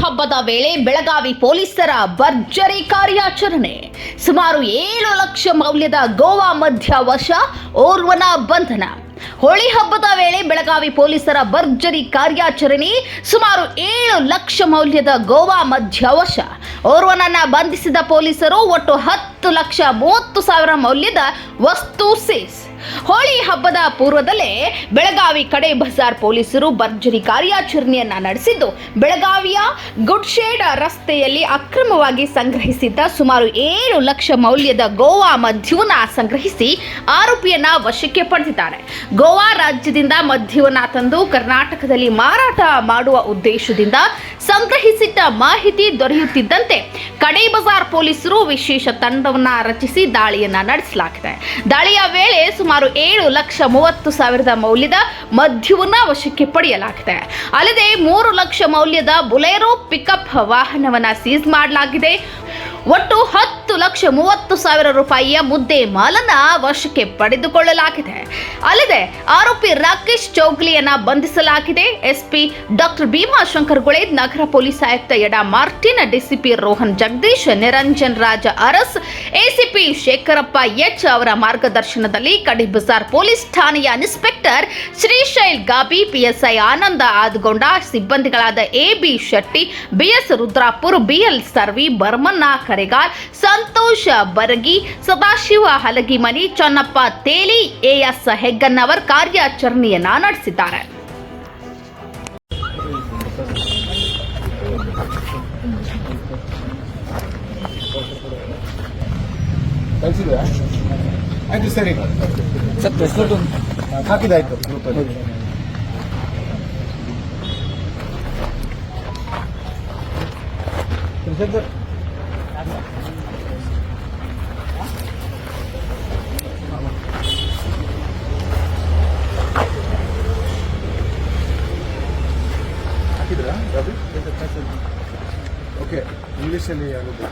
ಹಬ್ಬದ ವೇಳೆ ಬೆಳಗಾವಿ ಪೊಲೀಸರ ಭರ್ಜರಿ ಕಾರ್ಯಾಚರಣೆ. ಸುಮಾರು ಏಳು ಲಕ್ಷ ಮೌಲ್ಯದ ಗೋವಾ ಮಧ್ಯ ವಶ, ಓರ್ವನ ಬಂಧನ. ಹೋಳಿ ಹಬ್ಬದ ವೇಳೆ ಬೆಳಗಾವಿ ಪೊಲೀಸರ ಭರ್ಜರಿ ಕಾರ್ಯಾಚರಣೆ, ಸುಮಾರು ಏಳು ಲಕ್ಷ ಮೌಲ್ಯದ ಗೋವಾ ಮಧ್ಯ ವಶ. ಓರ್ವನನ್ನ ಬಂಧಿಸಿದ ಪೊಲೀಸರು ಒಟ್ಟು ಹತ್ತು ಲಕ್ಷ ಮೂವತ್ತು ಸಾವಿರ ಮೌಲ್ಯದ ವಸ್ತು ಸೇಸ್ ಹೋಳಿ ಹಬ್ಬದ ಪೂರ್ವದಲ್ಲೇ ಬೆಳಗಾವಿ ಕಡೆ ಬಜಾರ್ ಪೊಲೀಸರು ಭರ್ಜರಿ ಕಾರ್ಯಾಚರಣೆಯನ್ನ ನಡೆಸಿದ್ದು. ಬೆಳಗಾವಿಯ ಗುಡ್ಶೇಡ್ ರಸ್ತೆಯಲ್ಲಿ ಅಕ್ರಮವಾಗಿ ಸಂಗ್ರಹಿಸಿದ್ದ ಸುಮಾರು ಏಳು ಲಕ್ಷ ಮೌಲ್ಯದ ಗೋವಾ ಮದ್ಯವನ್ನ ಸಂಗ್ರಹಿಸಿ ಆರೋಪಿಯನ್ನ ವಶಕ್ಕೆ ಪಡೆದಿದ್ದಾರೆ. ಗೋವಾ ರಾಜ್ಯದಿಂದ ಮದ್ಯವನ್ನ ತಂದು ಕರ್ನಾಟಕದಲ್ಲಿ ಮಾರಾಟ ಮಾಡುವ ಉದ್ದೇಶದಿಂದ ಸಂಗ್ರಹಿಸಿಟ್ಟ ಮಾಹಿತಿ ದೊರೆಯುತ್ತಿದ್ದಂತೆ ಕಡೇ ಬಜಾರ್ ಪೊಲೀಸರು ವಿಶೇಷ ತಂಡವನ್ನ ರಚಿಸಿ ದಾಳಿಯನ್ನ ನಡೆಸಲಾಗಿದೆ. ದಾಳಿಯ ವೇಳೆ ಸುಮಾರು ಏಳು ಲಕ್ಷ ಮೂವತ್ತು ಸಾವಿರದ ಮೌಲ್ಯದ ಮದ್ಯವನ್ನ ವಶಕ್ಕೆ ಪಡೆಯಲಾಗಿದೆ. ಅಲ್ಲದೆ ಮೂರು ಲಕ್ಷ ಮೌಲ್ಯದ ಬುಲೆರೋ ಪಿಕಪ್ ವಾಹನವನ್ನ ಸೀಸ್ ಮಾಡಲಾಗಿದೆ. ಒಟ್ಟು ಹತ್ತು ಲಕ್ಷ ಮೂವತ್ತು ಸಾವಿರ ರೂಪಾಯಿಯ ಮುದ್ದೆ ಮಾಲನ್ನ ವಶಕ್ಕೆ ಪಡೆದುಕೊಳ್ಳಲಾಗಿದೆ. ಅಲ್ಲದೆ ಆರೋಪಿ ರಾಕೇಶ್ ಚೌಗ್ಲಿಯನ್ನ ಬಂಧಿಸಲಾಗಿದೆ. ಎಸ್ಪಿ ಡಾಕ್ಟರ್ ಭೀಮಾಶಂಕರ್ ಗುಳೆ ನಗರ ಪೊಲೀಸ್ ಆಯುಕ್ತ Yada Martin, DCP Rohan Jagadish, Niranjan Raja Aras, ACP Shekharappa H ಅವರ ಮಾರ್ಗದರ್ಶನದಲ್ಲಿ ಕಡಿ ಬಜಾರ್ ಪೊಲೀಸ್ ಠಾಣೆಯ inspector Shrishail Gabi, PSI Ananda Adagonda, ಸಿಬ್ಬಂದಿಗಳಾದ A B Shetty B S Rudrapur B L Sarvi Barmanna Karegar ಸಂತೋಷ ಬರಗಿ ಸದಾಶಿವ ಹಲಗಿಮನಿ ಚನ್ನಪ್ಪ ತೇಲಿ ಎಎಸ್ ಹೆಗ್ಗನ್ನವರ್ ಕಾರ್ಯಾಚರಣೆಯನ್ನ ನಡೆಸಿದ್ದಾರೆ ಕಳಿಸಿದ್ರಾ ಆಯ್ತು ಸರಿ ಸರ್ ಪ್ರೆಸ್ ನೋಟ್ ಒಂದು ಹಾಕಿದಾಯ್ತು ಗ್ರೂಪಲ್ಲಿ ಹಾಕಿದ್ರಾ? ಓಕೆ ಇಂಗ್ಲೀಷಲ್ಲಿ ಆಗುತ್ತೆ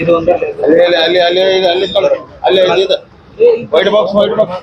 ಇದು ಒಂದು ಅಲ್ಲಿ ಅಲ್ಲಿ ಅಲ್ಲಿ ಅಲ್ಲಿ ಅಲ್ಲಿ white box white box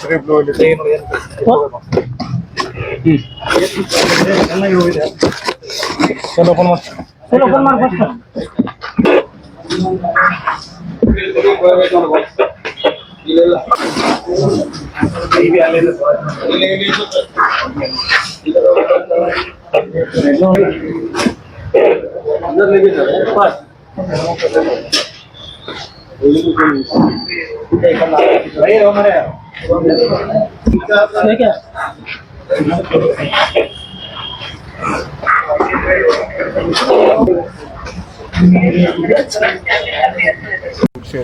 box ಇಲ್ಲ ಇದು ಅಲ್ಲಿ ಇದೆ. ಚಲೋ open ಮಾಡು. ಸರ್ ಓಪನ್ ಮಾಡಿ ಫಸ್ಟ್. ಇಲ್ಲಿ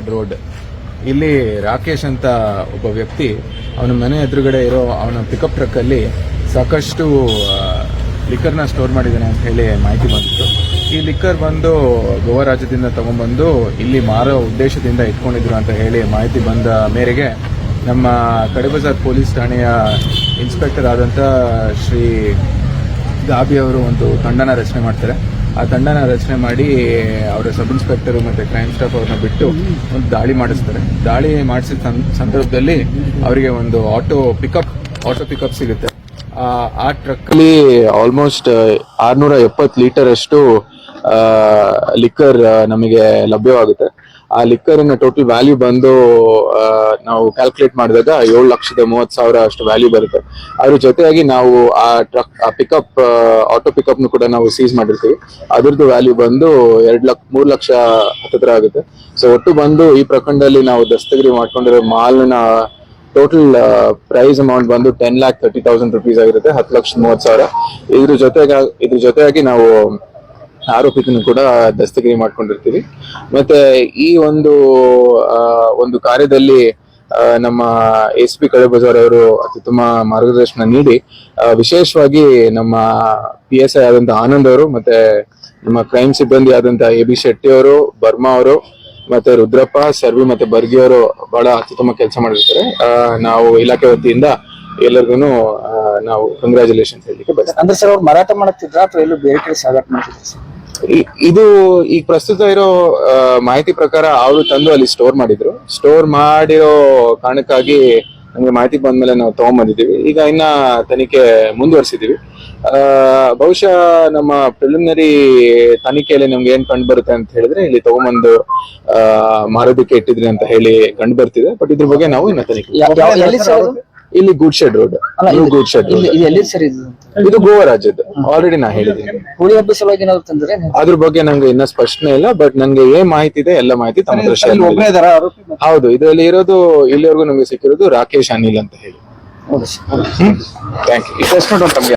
ರೋಡ್ ಇಲ್ಲಿ ರಾಕೇಶ್ ಅಂತ ಒಬ್ಬ ವ್ಯಕ್ತಿ ಅವನ ಮನೆ ಎದುರುಗಡೆ ಇರೋ ಅವನ ಪಿಕಪ್ ಟ್ರಕ್ ಅಲ್ಲಿ ಸಾಕಷ್ಟು ಲಿಕ್ಕರ್ನ ಸ್ಟೋರ್ ಮಾಡಿದ್ದಾನೆ ಅಂತ ಹೇಳಿ ಮಾಹಿತಿ ಬಂದಿತ್ತು. ಈ ಲಿಕ್ಕರ್ ಬಂದು ಗೋವಾ ರಾಜ್ಯದಿಂದ ತಗೊಂಡ್ಬಂದು ಇಲ್ಲಿ ಮಾರೋ ಉದ್ದೇಶದಿಂದ ಇಟ್ಕೊಂಡಿದ್ರು ಅಂತ ಹೇಳಿ ಮಾಹಿತಿ ಬಂದ ಮೇರೆಗೆ ನಮ್ಮ ಕಡಬಜಾರ್ ಪೊಲೀಸ್ ಠಾಣೆಯ ಇನ್ಸ್ಪೆಕ್ಟರ್ ಆದಂಥ ಶ್ರೀ ಗಾಬಿ ಅವರು ಒಂದು ತಂಡನ ರಚನೆ ಮಾಡ್ತಾರೆ. ಆ ತಂಡನ ರಚನೆ ಮಾಡಿ ಅವರ ಸಬ್ ಇನ್ಸ್ಪೆಕ್ಟರ್ ಮತ್ತು ಕ್ರೈಮ್ ಸ್ಟಾಫ್ ಅವ್ರನ್ನ ಬಿಟ್ಟು ಒಂದು ದಾಳಿ ಮಾಡಿಸ್ತಾರೆ. ದಾಳಿ ಮಾಡಿಸಿದ ಸಂದರ್ಭದಲ್ಲಿ ಅವರಿಗೆ ಒಂದು ಆಟೋ ಪಿಕಪ್ ಆಟೋ ಪಿಕಪ್ ಸಿಗುತ್ತೆ. ಆ ಟ್ರಕ್ಕಲ್ಲಿ ಆಲ್ಮೋಸ್ಟ್ ಆರ್ನೂರ ಎಪ್ಪತ್ತು ಲೀಟರ್ ಅಷ್ಟು ಲಿಕ್ಕರ್ ನಮಗೆ ಲಭ್ಯವಾಗುತ್ತೆ. ಆ ಲಿಕ್ಕರಿನ ಟೋಟಲ್ ವ್ಯಾಲ್ಯೂ ಬಂದು ನಾವು ಕ್ಯಾಲ್ಕುಲೇಟ್ ಮಾಡಿದಾಗ ಏಳು ಲಕ್ಷದ ಮೂವತ್ತು ಸಾವಿರ ಅಷ್ಟು ವ್ಯಾಲ್ಯೂ ಬರುತ್ತೆ. ಅದ್ರ ಜೊತೆಯಾಗಿ ನಾವು ಆ ಟ್ರಕ್ ಆ ಪಿಕಪ್ ಆಟೋ ಪಿಕಪ್ ಕೂಡ ನಾವು ಸೀಸ್ ಮಾಡಿರ್ತೀವಿ. ಅದ್ರದ್ದು ವ್ಯಾಲ್ಯೂ ಬಂದು ಎರಡು ಲಕ್ಷ ಮೂರು ಲಕ್ಷ ಹತ್ತತ್ರ ಆಗುತ್ತೆ. ಸೊ ಒಟ್ಟು ಬಂದು ಈ ಪ್ರಕರಣದಲ್ಲಿ ನಾವು ದಸ್ತಗಿರಿ ಮಾಡ್ಕೊಂಡಿರೋ ಮಾಲ್ನ ಟೋಟಲ್ ಪ್ರೈಸ್ ಅಮೌಂಟ್ ಬಂದು ten lakh thirty thousand rupees ಆಗಿರುತ್ತೆ, ಹತ್ತು ಲಕ್ಷ ಮೂವತ್ತು ಸಾವಿರ. ಇದ್ರ ಜೊತೆಗೆ, ಇದ್ರ ಜೊತೆಯಾಗಿ ನಾವು ಆರೋಪಿತನು ಕೂಡ ದಸ್ತಗಿರಿ ಮಾಡ್ಕೊಂಡಿರ್ತೀವಿ. ಮತ್ತೆ ಈ ಒಂದು ಒಂದು ಕಾರ್ಯದಲ್ಲಿ ನಮ್ಮ ಎಸ್ ಪಿ ಕಳೆಬಜಾರ್ ಅವರು ಅತ್ಯುತ್ತಮ ಮಾರ್ಗದರ್ಶನ ನೀಡಿ ವಿಶೇಷವಾಗಿ ನಮ್ಮ ಪಿ ಎಸ್ ಐ ಆದಂತ ಆನಂದ್ ಅವರು, ಮತ್ತೆ ನಮ್ಮ ಕ್ರೈಮ್ ಸಿಬ್ಬಂದಿ ಆದಂತ ಎ ಬಿ ಶೆಟ್ಟಿ ಅವರು, ಬರ್ಮಾ ಅವರು, ಮತ್ತೆ ರುದ್ರಪ್ಪ, ಸರ್ವಿ ಮತ್ತೆ ಬರ್ಗಿ ಅವರು ಬಹಳ ಅತ್ಯುತ್ತಮ ಕೆಲಸ ಮಾಡಿರ್ತಾರೆ. ನಾವು ಇಲಾಖೆ ವತಿಯಿಂದ ಎಲ್ಲರಿಗೂ ನಾವು ಕಂಗ್ರಾಚುಲೇಷನ್ ಹೇಳಲಿಕ್ಕೆ ಬಯಸ್ತೀವಿ. ಅಂದ್ರೆ ಸರ್ ಅವ್ರು ಮಾರಾಟ ಮಾಡುತ್ತಿದ್ರ ಅಥವಾ ಎಲ್ಲೂ ಬೇರೆ ಕಡೆ ಸಾಗಾಟ ಮಾಡ್ತಿದ್ರು ಇದು ಈಗ ಪ್ರಸ್ತುತ ಇರೋ ಮಾಹಿತಿ ಪ್ರಕಾರ ಅವರು ತಂದು ಅಲ್ಲಿ ಸ್ಟೋರ್ ಮಾಡಿದ್ರು. ಸ್ಟೋರ್ ಮಾಡಿರೋ ಕಾರಣಕ್ಕಾಗಿ ನಮಗೆ ಮಾಹಿತಿ ಬಂದ್ಮೇಲೆ ನಾವು ತಗೊಂಡ್ಬಂದಿದ್ದೀವಿ ಈಗ ಇನ್ನ ತನಿಖೆ ಮುಂದುವರಿಸಿದೀವಿ ಆ, ಬಹುಶಃ ನಮ್ಮ ಪ್ರಿಲಿಮಿನರಿ ತನಿಖೆಯಲ್ಲಿ ನಮ್ಗೆ ಏನ್ ಕಂಡು ಬರುತ್ತೆ ಅಂತ ಹೇಳಿದ್ರೆ ಇಲ್ಲಿ ತಗೊಂಬಂದು ಆ, ಮಾರೋದಕ್ಕೆ ಇಟ್ಟಿದ್ರಿ ಅಂತ ಹೇಳಿ ಕಂಡು ಬರ್ತಿದೆ. ಬಟ್ ಇದ್ರ ಬಗ್ಗೆ ನಾವು ಇನ್ನ ತನಿಖೆ ಇಲ್ಲಿ good shed road good shed road ಇದು ಎಲ್ಲಿ ಸರ್ ಇದು? ಇದು ಗೋವಾ ರಾಜ್ಯದ್ದು ಆಲ್ರೆಡಿ ನಾ ಹೇಳಿದ್ದೀನಿ. ಹೋಳಿ ಹಬ್ಬ ಸಲುವಾಗಿ ಏನಾದ್ರು ತಂದ್ರೆ ಅದ್ರ ಬಗ್ಗೆ ನಂಗೆ ಇನ್ನ ಸ್ಪಷ್ಟನೆ ಇಲ್ಲ ಬಟ್ ನಂಗೆ ಏನ್ ಮಾಹಿತಿ ಇದೆ ಎಲ್ಲ ಮಾಹಿತಿ ತಮ್ಮ ಹತ್ರ share ಮಾಡಿದ್ದೀನಿ. ಇದಾರ ಆರೋಪಿ ಹೌದು ಇದರಲ್ಲಿ ಇರೋದು ಇಲ್ಲಿವರೆಗೂ ನಮಗೆ ಸಿಕ್ಕಿರೋದು ರಾಕೇಶ್ ಅನಿಲ್ ಅಂತ ಹೇಳಿ. ಹೌದು ಸರ್ ಥ್ಯಾಂಕ್ ಯು ತಮಗೆ